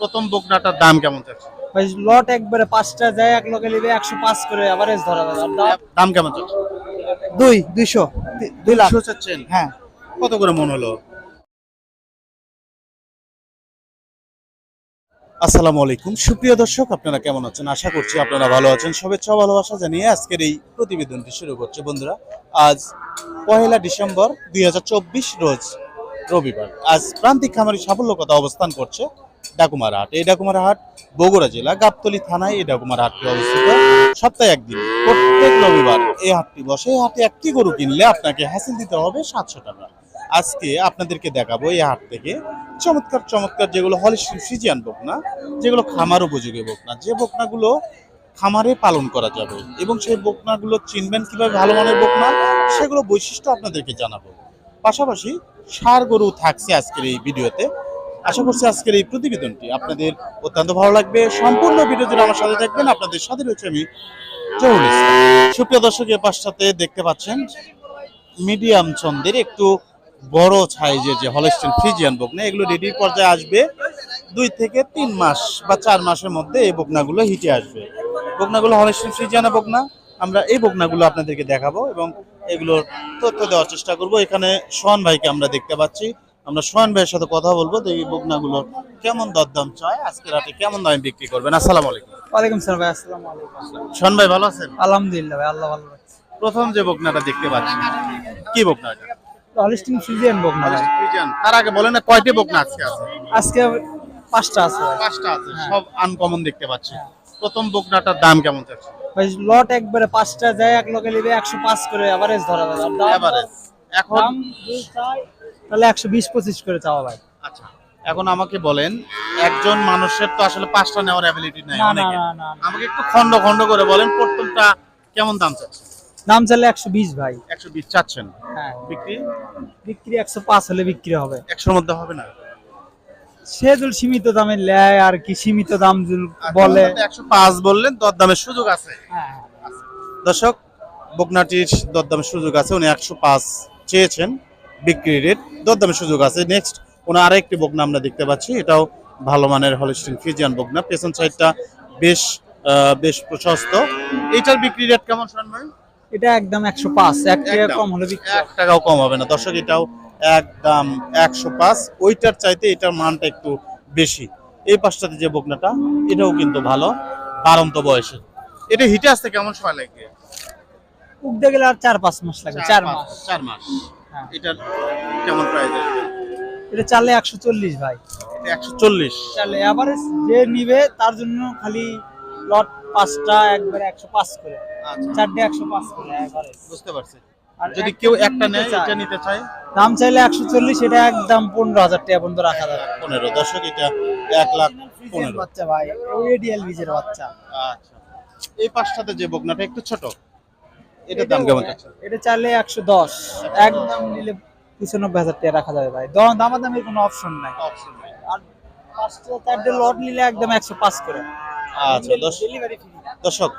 প্রথম বকনাটার দাম কেমন চাচ্ছে ভাই লট একবারে পাঁচটা যায় এক লোকে নিবে একশো পাঁচ করে অ্যাভারেজ ধরা যাবে আর দাম? দাম কেমন চাচ্ছে দুই দুইশো। দুই লাখ। দুশো চাচ্ছেন? হ্যাঁ। কত করে মন হলো? আসসালামু আলাইকুম। সুপ্রিয় দর্শক আপনারা কেমন আছেন? আশা করছি আপনারা ভালো আছেন। শুভেচ্ছা ও ভালোবাসা জানিয়ে আজকের এই প্রতিবেদনটি শুরু করছে। বন্ধুরা আজ পহেলা ডিসেম্বর দুই হাজার চব্বিশ রোজ রবিবার। আজ প্রান্তিক খামারি সাফল্য কথা অবস্থান করছে ডাকুমার হাট। এই ডাকুমার হাট বগুড়া জেলা, গাবতলী থানায় এই ডাকুমার হাটটি অবস্থিত। সপ্তাহে একদিন, প্রত্যেক রবিবার এই হাটটি বসে। এই হাটে একটি গরু কিনলে আপনাকে হাসিল দিতে হবে সাতশো টাকা। আজকে আপনাদেরকে দেখাবো এই হাট থেকে চমৎকার চমৎকার যেগুলো হলিস্টিন সিজিয়ান বকনা যেগুলো খামার উপযোগী বকনা যে বকনাগুলো খামারে পালন করা যাবে এবং সেই বকনাগুলো চিনবেন কীভাবে ভালো মানের বকনা সেগুলো বৈশিষ্ট্য আপনাদেরকে জানাব। পাশাপাশি সার গরু থাকছে আজকের এই ভিডিওতে। আশা করছি আজকের এই প্রতিবেদনটি আপনাদের অত্যন্ত ভালো লাগবে। সম্পূর্ণ ভিডিও জুড়ে আমার সাথে থাকবেন। আপনাদের সাথে রয়েছে আমি সুপ্রিয় দর্শক, এ পাশটাতে দেখতে পাচ্ছেন, মিডিয়াম ছন্দের একটু বড় সাইজের যে হলস্টেন ফ্রিজিয়ান বকনা, এগুলো রেডি পর্যায়ে আসবে। দুই থেকে তিন মাস বা চার মাসের মধ্যে এই বকনাগুলো হিটে আসবে। বকনাগুলো হলস্টেন ফ্রিজিয়ানা বকনা। আমরা এই বকনাগুলো আপনাদেরকে দেখাবো এবং এগুলোর তথ্য দেওয়ার চেষ্টা করব। এখানে সোহান ভাইকে আমরা দেখতে পাচ্ছি। আমরা সোহান ভাইয়ের সাথে কথা বলব এই বকনাগুলোর কেমন দরদাম চায়? আজকে রাতে কেমন দামে বিক্রি করবেন? আসসালামু আলাইকুম। ওয়ালাইকুম সালাম ভাই আসসালামু আলাইকুম। সোহান ভাই ভালো আছেন? আলহামদুলিল্লাহ ভাই আল্লাহ ভালো রাখছে প্রথম যে বকনাটা দেখতে পাচ্ছি কি বকনা এটা? হলিস্টিন ফ্রিজিয়ান বক না ভাই ফ্রিজিয়ান তার আগে বলেন না কয়টি বকনা আজকে আছে? আজকে পাঁচটা আছে পাঁচটা আছে সব আনকমন দেখতে পাচ্ছি। প্রথম বকনাটার দাম কেমন চাচ্ছে ভাই লট একবারে পাঁচটা যায় এক লোকে নিবে একশো পাঁচ করে এভারেজ ধরা দাম এভারেজ এখন দাম দুই চাই, তাহলে একশো বিশ পঁচিশ করে চাওয়া ভাই। আচ্ছা এখন আমাকে বলেন একজন মানুষের তো আসলে পাঁচটা নেওয়ার অ্যাবিলিটি নাই অনেকে। আমাকে একটু খন্ড খন্ড করে বলেন প্রথমটা কেমন দাম চাচ্ছে? দাম চাইলে একশো বিশ ভাই। একশো বিশ চাচ্ছেন। হ্যাঁ। বিক্রি? বিক্রি একশো পাঁচ হলে বিক্রি হবে। একশোর মধ্যে হবে না? সে যদি সীমিত দামে নেয় আর কি সীমিত দাম যদি বলে। একশো পাঁচ বললেন দরদামের সুযোগ আছে। হ্যাঁ। দর্শক বকনাটির দরদামের সুযোগ আছে উনি একশো পাঁচ চেয়েছেন। বিক্রি রেট দরদামের সুযোগ আছে। নেক্সট ওনার আরেকটি বকনা আমরা দেখতে পাচ্ছি। এটাও ভালো মানের হলিস্টিন ফিজিয়ান বকনা। পেছন সাইডটা বেশ বেশ প্রশস্ত। এটার বিক্রি রেট কেমন শোন ভাই? এটা একদম একশো পাঁচ। এক টাকা কম হলে এক টাকাও কম হবে না। দর্শক এটাও একদম একশো পাঁচ। ওইটার চাইতে এটার মানটা একটু বেশি। এই পাশটাতে যে বকনাটা এটাও কিন্তু ভালো। বারন্ত বয়সে এটা হিটে আসতে কেমন সময় লাগবে উঠতে গেলে আর চার পাঁচ মাস লাগে। চার মাস। চার মাস। হ্যাঁ। এটার কেমন প্রাইস আসবে? এটা চালে একশো চল্লিশ ভাই। এটা একশো চল্লিশ। চালে এভারেজ যে নিবে তার জন্য খালি লট পাঁচটা একবারে একশো পাঁচ করে। আচ্ছা। চারটে একশো পাঁচ করে এভারেজ বুঝতে পারছি। আর যদি কেউ একটা নেয় এটা নিতে চায়? দাম চাইলে একশো চল্লিশ এটা একদম পনেরো হাজার টাকা পর্যন্ত রাখা যাবে। পনেরো। দর্শক এটা এক লাখ পনেরো। বাচ্চা ভাই ওই এডিএল বীজের বাচ্চা। আচ্ছা। এই পাশটাতে যে বকনাটা একটু ছোট। এটার দাম কেমন এটা চাইলে একশো দশ। একদম নিলে পঁচানব্বই হাজার টাকা রাখা যাবে ভাই। দ- দামাদামির কোনো অপশন নাই। অপশন নাই। আর পাঁচটা চারটে লট নিলে একদম একশো পাঁচ করে। আচ্ছা দশ ডেলিভারি ফ্রি দর্শক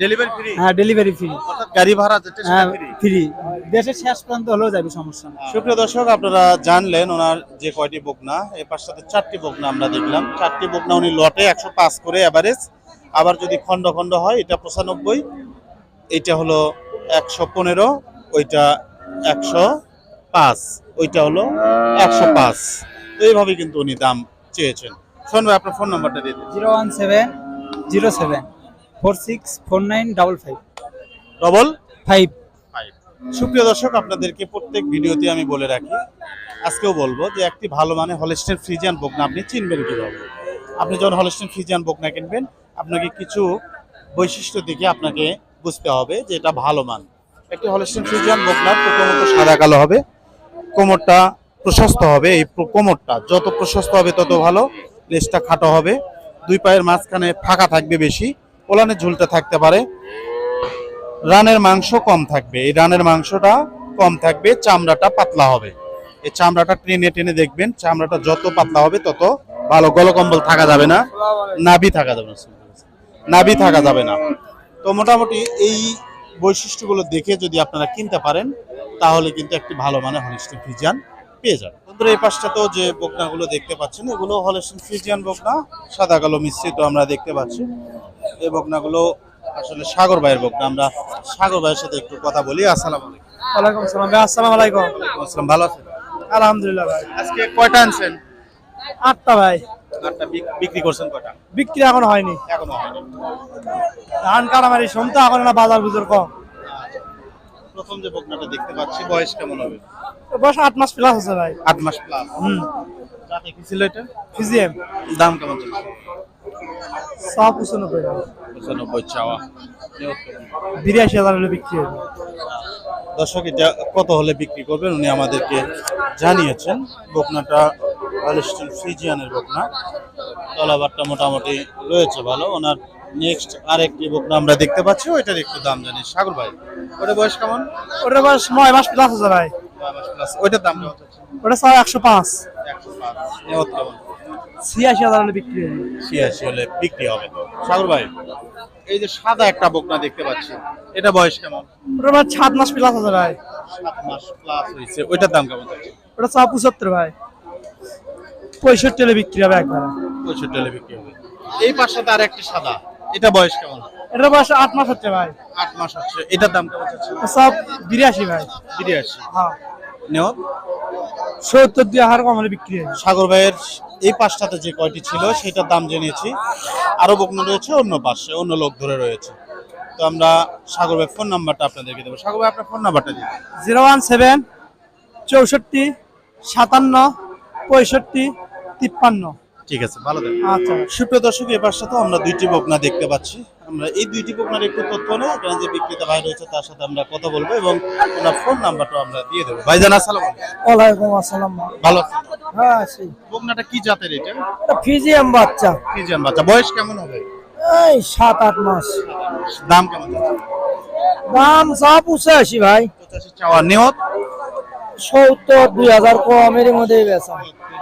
ডেলিভারি ফ্রি হ্যাঁ ডেলিভারি ফ্রি অর্থাৎ গাড়ি ভাড়া যেটা হ্যাঁ ফ্রি ফ্রি দেশের শেষ প্রান্ত হলেও যাবে সমস্যা সুপ্রিয় দর্শক আপনারা জানলেন ওনার যে কয়টি বকনা এর পাশ সাথে চারটি বকনা আমরা দেখলাম। চারটি বকনা উনি লটে একশো পাঁচ করে এভারেজ আবার যদি খন্ড খন্ড হয় এটা পঁচানব্বই এটা হলো একশো পনেরো ওইটা একশো পাঁচ ওইটা হলো একশো পাঁচ। তো এইভাবে কিন্তু উনি দাম চেয়েছেন। শোন ভাই আপনার ফোন নাম্বারটা দিয়ে দিন। Zero one seven zero seven four six four nine double five. Double five. Five. সুপ্রিয় দর্শক আপনাদেরকে প্রত্যেক ভিডিওতে আমি বলে রাখি আজকেও বলব যে একটি ভালো মানে হলিস্টেন ফ্রিজিয়ান বকনা আপনি চিনবেন কীভাবে? আপনি যখন হলিস্টেন ফ্রিজিয়ান বকনা কিনবেন আপনাকে কিছু বৈশিষ্ট্য দেখে আপনাকে বুঝতে হবে যে এটা ভালো মান। একটি হলিস্টেন ফ্রিজিয়ান বকনার প্রথমত সাদা কালো হবে। কোমরটা প্রশস্ত হবে। এই কোমরটা যত প্রশস্ত হবে তত ভালো। লেজটা খাটো হবে। দুই পায়ের মাঝখানে ফাঁকা থাকবে বেশি। ওলানে ঝুলতে থাকতে পারে। রানের মাংস কম থাকবে। এই রানের মাংসটা কম থাকবে। চামড়াটা পাতলা হবে। এই চামড়াটা টেনে টেনে দেখবেন। চামড়াটা যত পাতলা হবে তত ভালো। গলকম্বল থাকা যাবে না। নাভি থাকা যাবে না। নাভি থাকা যাবে না। তো মোটামুটি এই বৈশিষ্ট্যগুলো দেখে যদি আপনারা কিনতে পারেন তাহলে কিন্তু একটি ভালো মানে হলিস্টিক ফিজিয়ান পেয়ে যাবেন। বন্ধুরা এই পাশটাতেও যে বকনাগুলো দেখতে পাচ্ছেন এগুলো হলেশন ফ্রিজিয়ান বকনা সাদা কালো মিশ্রিত আমরা দেখতে পাচ্ছি। এই বকনাগুলো আসলে সাগর ভাইয়ের বকনা আমরা সাগর ভাইয়ের সাথে একটু কথা বলি। আসসালামু আলাইকুম। ওয়ালাইকুম আসসালাম ভাই আসসালামু আলাইকুম। আসসালাম ভালো আছেন? আলহামদুলিল্লাহ ভাই। আজকে কয়টা আনছেন? আটটা ভাই। আটটা বিক- বিক্রি করছেন কয়টা? বিক্রি এখন হয়নি। এখনও হয়নি। ধান কাটামারি শুনতে এখন না বাজার বুজুর কম। প্রথম যে বকনাটা দেখতে পাচ্ছি বয়স কেমন হবে? বয়স আট মাস প্লাস আছে ভাই। আট মাস প্লাস হুম। যাতে কি ছিল এটা? ফিজিএম দাম কেমন চলছে? সব পঁচানব্বই ভাই পঁচানব্বই চাওয়া। বিরাশি হাজার হলে বিক্রি হবে। দর্শক এটা কত হলে বিক্রি করবেন? উনি আমাদেরকে জানিয়েছেন। বকনাটা হলিস্টন ফ্রিজিয়ানের বকনা। তলাবারটা মোটামুটি রয়েছে ভালো। ওনার নেক্সট আরেকটি বকনা আমরা দেখতে পাচ্ছি ওইটার একটু দাম জানি। সাগর ভাই ওটা বয়স কেমন? ওটার বয়স নয় মাস প্লাস আছে ভাই। ওইটার দাম ওটা ছয় একশো পাঁচ। একশো পাঁচ। কেমন? ছিয়াশি হাজার হলে বিক্রি হবে। ছিয়াশি হলে বিক্রি হবে। সাগর ভাই এই যে সাদা একটা বকনা দেখতে পাচ্ছি এটা বয়স কেমন? ওটার বয়স সাত মাস প্লাস আছে ভাই। সাত মাস প্লাস হয়েছে। ওইটার দাম কেমন ওটা ছয় পঁচাত্তর ভাই। পঁয়ষট্টি হলে বিক্রি হবে একবার। পঁয়ষট্টি হলে বিক্রি হবে। এই পাশটাতে আর একটি সাদা। এটা বয়স কেমন? এটার বয়স আট মাস হচ্ছে ভাই। আট মাস হচ্ছে। এটার দাম ওটা সব বিরাশি ভাই। বিরাশি। হ্যাঁ। নেও সত্তর দুই হাজার কম হলে বিক্রি হবে সাগর ভাইয়ের এই পাশটাতে যে কয়টি ছিল সেটার দাম জেনেছি। আরও বকনা রয়েছে অন্য পাশে অন্য লোক ধরে রয়েছে। তো আমরা সাগর ভাই ফোন নাম্বারটা আপনাদেরকে দেবো। সাগর ভাই আপনার ফোন নাম্বারটা দিন। জিরো ওয়ান সেভেন চৌষট্টি সাতান্ন পঁয়ষট্টি তিপ্পান্ন। ঠিক আছে ভালো থাকবেন। আচ্ছা। সুপ্রিয় দর্শক এ পাশটাতে আমরা দুইটি বকনা দেখতে পাচ্ছি। আমরা এই দুইটি বকনার একটু তথ্য নেই এখানে যে বিক্রেতা ভাই রয়েছে তার সাথে আমরা কথা বলব এবং ওনার ফোন নাম্বারটা আমরা দিয়ে দেবো। ভাইজান আসসালাম ওয়ালাইকুম আসসালাম। ভালো আছেন? হ্যাঁ সেই বকনাটা কি জাতের এটা? ফিজিয়াম বাচ্চা। ফিজিয়াম বাচ্চা। বয়স কেমন হবে? এই সাত আট মাস। দাম কেমন দাম সব পঁচাশি ভাই। পঁচাশি চাওয়া নিয়ত? সত্তর দুই হাজার কমের মধ্যেই বেচা।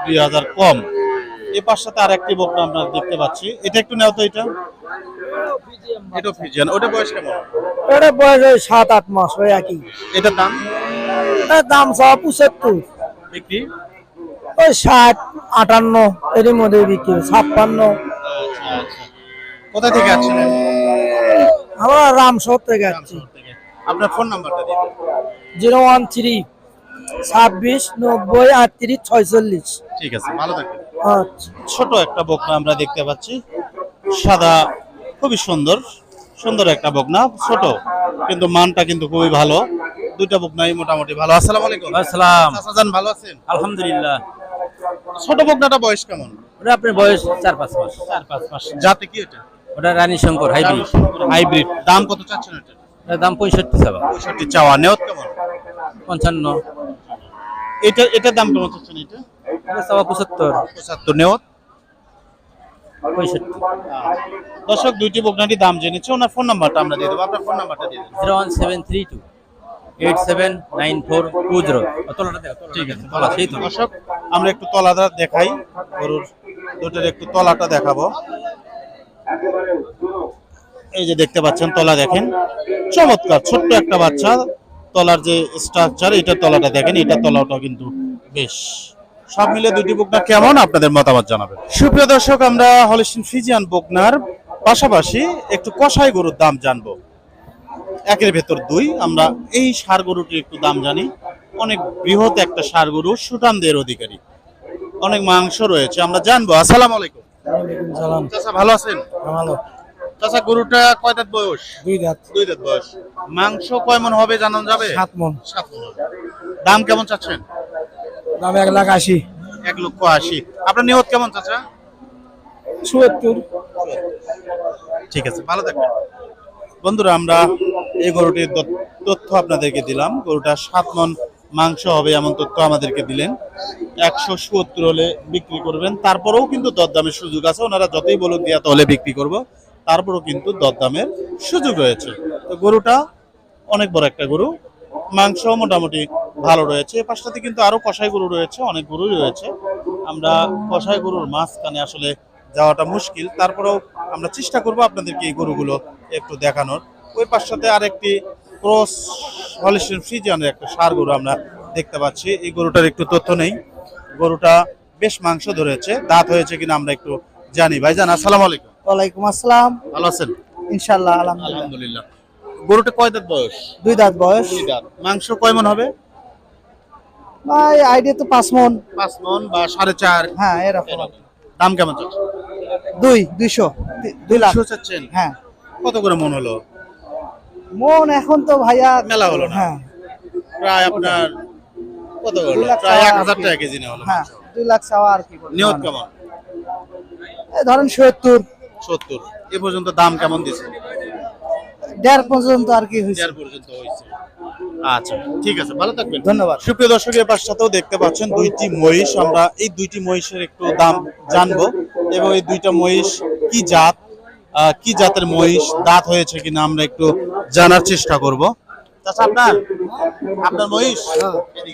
দুই হাজার কম। এই পাশটাতে আর একটি বকনা আমরা দেখতে পাচ্ছি। এটা একটু নেও তো এটা। এটা ফিজিয়ান ওটা বয়স কেমন? এটা বয়স ওই সাত আট মাস ওই একই। এটার দাম? এটার দাম সব পঁচাত্তর। বিক্রি? ওই ষাট আটান্ন এর মধ্যে বিক্রি ছাপ্পান্ন। আচ্ছা আচ্ছা। কোথা থেকে আছেন আমরা রামসর থেকে আপনার ফোন নাম্বারটা দিন। জিরো ওয়ান থ্রি ছাব্বিশ নব্বই আটত্রিশ ছয়চল্লিশ। ঠিক আছে ভালো থাকবেন। আচ্ছা ছোট একটা বকনা আমরা দেখতে পাচ্ছি। সাদা খুবই সুন্দর সুন্দর একটা বকনা ছোট কিন্তু মানটা কিন্তু খুবই ভালো। দুইটা বকনাই মোটামুটি ভালো। আসসালামু আলাইকুম। আসসালাম। যান ভালো আছেন? আলহামদুলিল্লাহ। ছোট বকনাটা বয়স কেমন? ওটা আপনার বয়স চার পাঁচ মাস। চার পাঁচ মাস। জাতে কি এটা? ওটা রানী শঙ্কর হাইব্রিড হাইব্রিড। দাম কত চাচ্ছেন এটা? ওটার দাম পঁয়ষট্টি সাবা পঁয়ষট্টি চাওয়া। নেওয়াত কেমন? পঞ্চান্ন। এটা এটার দাম কেমন চাচ্ছেন এটা? সাবা পঁচাত্তর। পঁচাত্তর নেওয়াত? পঁয়ষট্টি। দর্শক দুইটি বকনাটি দাম জেনেছে। ওনার ফোন নাম্বারটা আমরা দিয়ে দেবো। আপনার ফোন নাম্বারটা দিয়ে দেবো zero one seven three two eight seven nine four two zero. ঠিক আছে তলা সেই তো। দর্শক আমরা একটু তলাটা দেখাই। গরুর দুটোর একটু তলাটা দেখাবো। এই যে দেখতে পাচ্ছেন তলা দেখেন। চমৎকার ছোট্ট একটা বাচ্চা। তলার যে স্ট্রাকচার এটার তলাটা দেখেন। এটার তলাটাও কিন্তু বেশ সব মিলে দুটি বকনা কেমন আপনাদের মতামত জানাবেন? সুপ্রিয় দর্শক আমরা হলিস্টিন ফিজিয়ান বকনার পাশাপাশি একটু কষাই গরুর দাম জানব। একের ভেতর দুই আমরা এই সার গরুটির একটু দাম জানি। অনেক বৃহৎ একটা সার গরু সুটানদের অধিকারী। অনেক মাংস রয়েছে আমরা জানব। আসসালামু আলাইকুম। চাচা ভালো আছেন? ভালো। চাচা গরুটা কয় দাঁত বয়স? দুই রাত দুই দাঁত বয়স। মাংস কয় মন হবে জানানো যাবে? সাত মন। সাত মন দাম কেমন চাচ্ছেন? দাম এক লাখ আশি। এক লক্ষ আশি। আপনার নিয়ত কেমন চাচা? চুয়াত্তর। ঠিক আছে ভালো থাকবেন। বন্ধুরা আমরা এই গরুটির তথ্য আপনাদেরকে দিলাম। গরুটা সাত মন মাংস হবে এমন তথ্য আমাদেরকে দিলেন। একশো সত্তর হলে বিক্রি করবেন। তারপরেও কিন্তু দরদামের সুযোগ আছে। ওনারা যতই বলুন দিয়া হলে বিক্রি করব। তারপরেও কিন্তু দরদামের সুযোগ রয়েছে। তো গরুটা অনেক বড় একটা গরু। মাংস মোটামুটি ভালো রয়েছে। এই পাশটাতে কিন্তু আরও কষাই গরু রয়েছে অনেক গরুই রয়েছে। আমরা কষাই গরুর মাঝখানে আসলে যাওয়াটা মুশকিল। তারপরেও আমরা চেষ্টা করব আপনাদেরকে এই গরুগুলো একটু দেখানোর। ওই পাশটাতে আরেকটি ক্রস হলিস্টিন ফ্রিজিয়ানের একটা সার গরু আমরা দেখতে পাচ্ছি। এই গরুটার একটু তথ্য নেই। গরুটা বেশ মাংস ধরেছে দাঁত হয়েছে কিনা আমরা একটু জানি। ভাই ভাইজান আসসালামু আলাইকুম। ওয়ালাইকুম আসসালাম। ভালো আছেন? ইনশাল্লাহ আলহামদুলিল্লাহ আলহামদুলিল্লাহ। গরুটা কয় দাঁত বয়স? দুই দাঁত বয়স। দুই দাঁত। মাংস কয় মন হবে? ভাই আইডিয়া তো পাঁচ মন। পাঁচ মন বা সাড়ে চার। হ্যাঁ এরকম দাম কেমন চাচ্ছে দুই দুইশো। দুই লাখ। চাচ্ছেন? হ্যাঁ। কত করে মন হলো? মন এখন তো ভাইয়া মেলা হলো না। হ্যাঁ। প্রায় আপনার কত হলো? প্রায় এক হাজার। টাকা কেজি নেওয়া হলো। হ্যাঁ দুই লাখ চাওয়া আর কি? নিয়ত কেমন? এই ধরেন সত্তর। সত্তর। এ পর্যন্ত দাম কেমন দিছে দেড় পর্যন্ত আর কি হয়েছে। চার পর্যন্ত হয়েছে। আচ্ছা ঠিক আছে ভালো থাকবেন। ধন্যবাদ। সুপ্রিয় দর্শকের পাশটাতেও দেখতে পাচ্ছেন দুইটি মহিষ। আমরা এই দুইটি মহিষের একটু দাম জানব এবং এই দুইটা মহিষ কি জাত কি জাতের মহিষ দাঁত হয়েছে কিনা আমরা একটু জানার চেষ্টা করব। আপনার? আপনার মহিষ? বলি।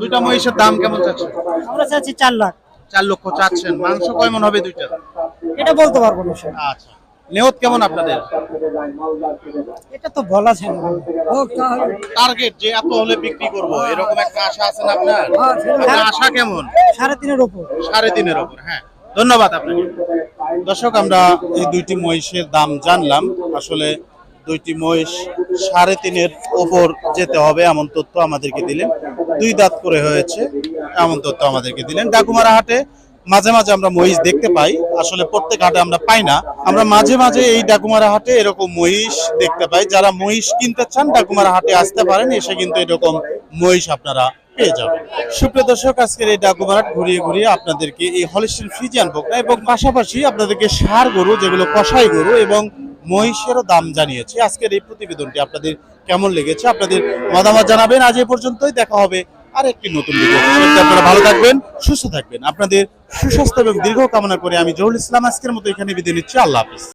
দুইটা মহিষের দাম কেমন চাচ্ছেন? আমরা চাচ্ছি চার লাখ। চার লক্ষ চাচ্ছেন। মাংস হবে দুইটা? এটা বলতে পারব না আচ্ছা। নেওত কেমন আপনাদের? এটা তো বলা যায় না। টার্গেট যে এত হলে বিক্রি করব এরকম একটা আশা আছে না আপনার? আপনার আশা কেমন? সাড়ে তিনের ওপর। সাড়ে তিনের ওপর হ্যাঁ। ধন্যবাদ আপনাকে। দর্শক আমরা এই দুইটি মহিষের দাম জানলাম। আসলে দুইটি মহিষ সাড়ে তিনের ওপর যেতে হবে এমন তথ্য আমাদেরকে দিলেন। দুই দাঁত করে হয়েছে এমন তথ্য আমাদেরকে দিলেন। ডাকুমারা হাটে মাঝে মাঝে আমরা মহিষ দেখতে পাই। আসলে প্রত্যেক হাটে আমরা পাই না। আমরা মাঝে মাঝে এই ডাকুমারা হাটে এরকম মহিষ দেখতে পাই। যারা মহিষ কিনতে চান, ডাকুমারা হাটে আসতে পারেন, এসে কিন্তু এরকম মহিষ আপনারা পেয়ে যাবেন। সুপ্রিয় দর্শক, আজকের এই ডাকুমারাট ঘুরিয়ে ঘুরিয়ে আপনাদেরকে এই হলিস্টিন ফ্রিজিয়ান বকনা এবং পাশাপাশি আপনাদেরকে সার গরু, যেগুলো কষাই গরু এবং মহিষেরও দাম জানিয়েছি। আজকের এই প্রতিবেদনটি আপনাদের কেমন লেগেছে, আপনাদের মতামত জানাবেন। আজ এ পর্যন্তই। দেখা হবে আর একটি নতুন আপনারা ভালো থাকবেন, সুস্থ থাকবেন। আপনাদের সুস্বাস্থ্য এবং দীর্ঘ কামনা করে আমি জহুল ইসলাম আজকের মতো এখানে বিদায় নিচ্ছি। আল্লাহ হাফিজ।